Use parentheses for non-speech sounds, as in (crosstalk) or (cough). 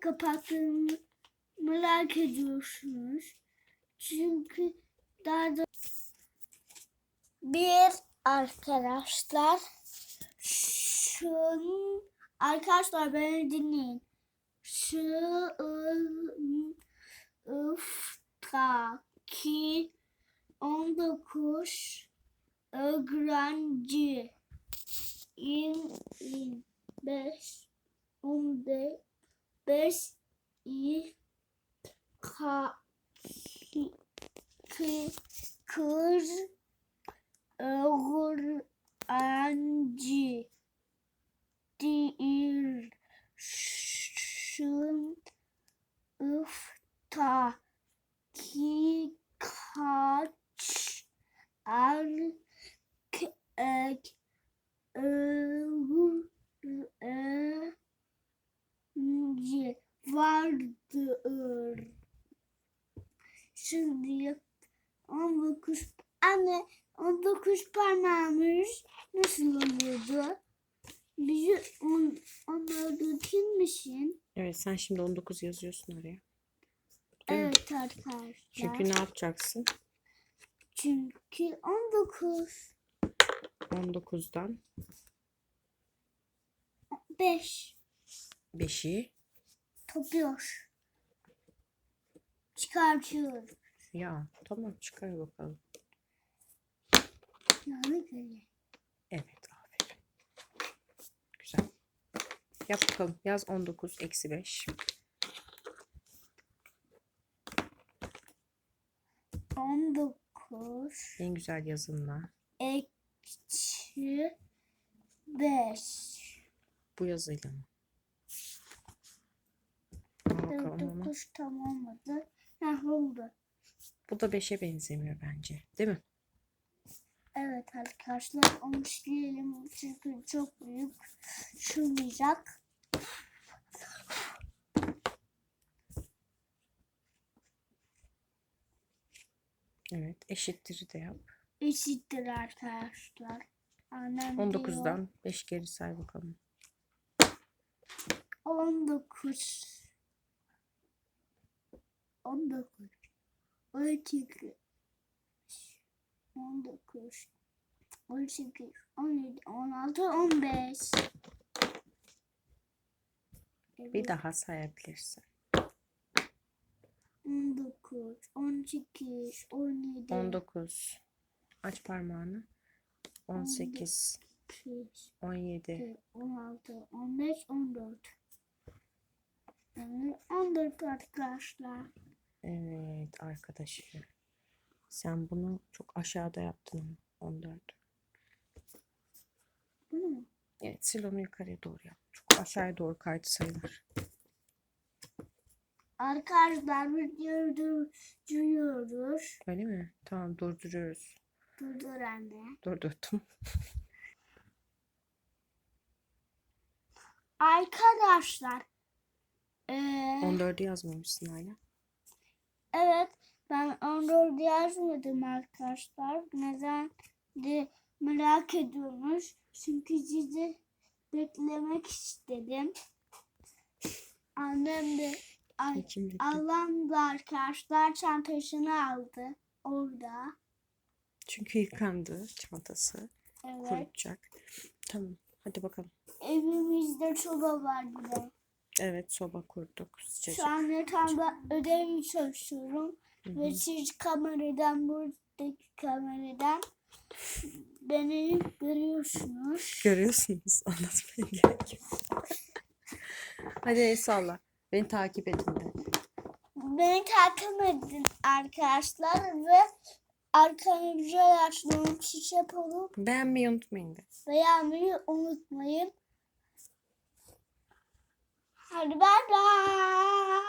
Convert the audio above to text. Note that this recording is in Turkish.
kapattığımı merak ediyorsunuz. Çünkü daha da bir arkadaşlar şun arkadaşlar beni dinleyin. Sınıftaki 19 öğrenci in, in beş i ka ki, kız öğrenci değil sınıftaki kaç erkek öğrenci vardır. Şimdi 19 anne 19 parmağımız nasıl oluyordu? Bizi on, onları kimmişsin? Evet sen şimdi 19 yazıyorsun oraya. Değil mi? Evet arkadaşlar. Çünkü ne yapacaksın? Çünkü 19 19'dan 5 5'i topluyor. Çıkartıyor. ya tamam çıkar bakalım. Yani böyle. Evet aferin. Güzel. Yap bakalım. Yaz 19 eksi 5. 19 En güzel yazınla. eksi 5. Bu yazıyla mı? Al bakalım onu. 9 tamamladı. Heh oldu. Bu da 5'e benzemiyor bence. Değil mi? Evet arkadaşlar onu silelim çünkü çok büyük sığmayacak. Evet. Eşittir de yap. Eşittir arkadaşlar. Annem diyor. 19'dan 5 geri say bakalım. 19 19 12 19 18 17 16 15 Bir daha sayabilirsin. 19 18 17 19. Aç parmağını. 18, 18 17, 16 15 14 yani 14 arkadaşlar. Evet arkadaşı. Sen bunu çok aşağıda yaptın. 14. Bu mu? Evet sil onu yukarıya doğru yap. Çok aşağıya doğru kaydı sayılar. Arkadaşlar videoyu durduruyoruz. Öyle mi? Tamam durduruyoruz. Durdur anne. Durdurdum. (laughs) Arkadaşlar. Eee 14'ü yazmamışsın hala. Evet ben 14 yazmadım arkadaşlar. Neden de merak ediyormuş. Çünkü sizi beklemek istedim. Annem de ay? Allah'ım da arkadaşlar çantasını aldı orada. Çünkü yıkandı çantası. Evet. Kurutacak. Tamam. Hadi bakalım. Evimizde soba var bir de. Evet soba kurduk. Sıcacık. Şu an yatağımda ödev çalışıyorum. Hı hı. Ve siz kameradan buradaki kameradan beni görüyorsunuz. Görüyorsunuz. (laughs) Anlatmaya gerek yok. Hadi el salla. Beni takip edin de. Beni takip edin arkadaşlar ve arkanıza yaşlıyorum çiçek olup Beğenmeyi unutmayın de. beğenmeyi unutmayın. Hadi bay bay.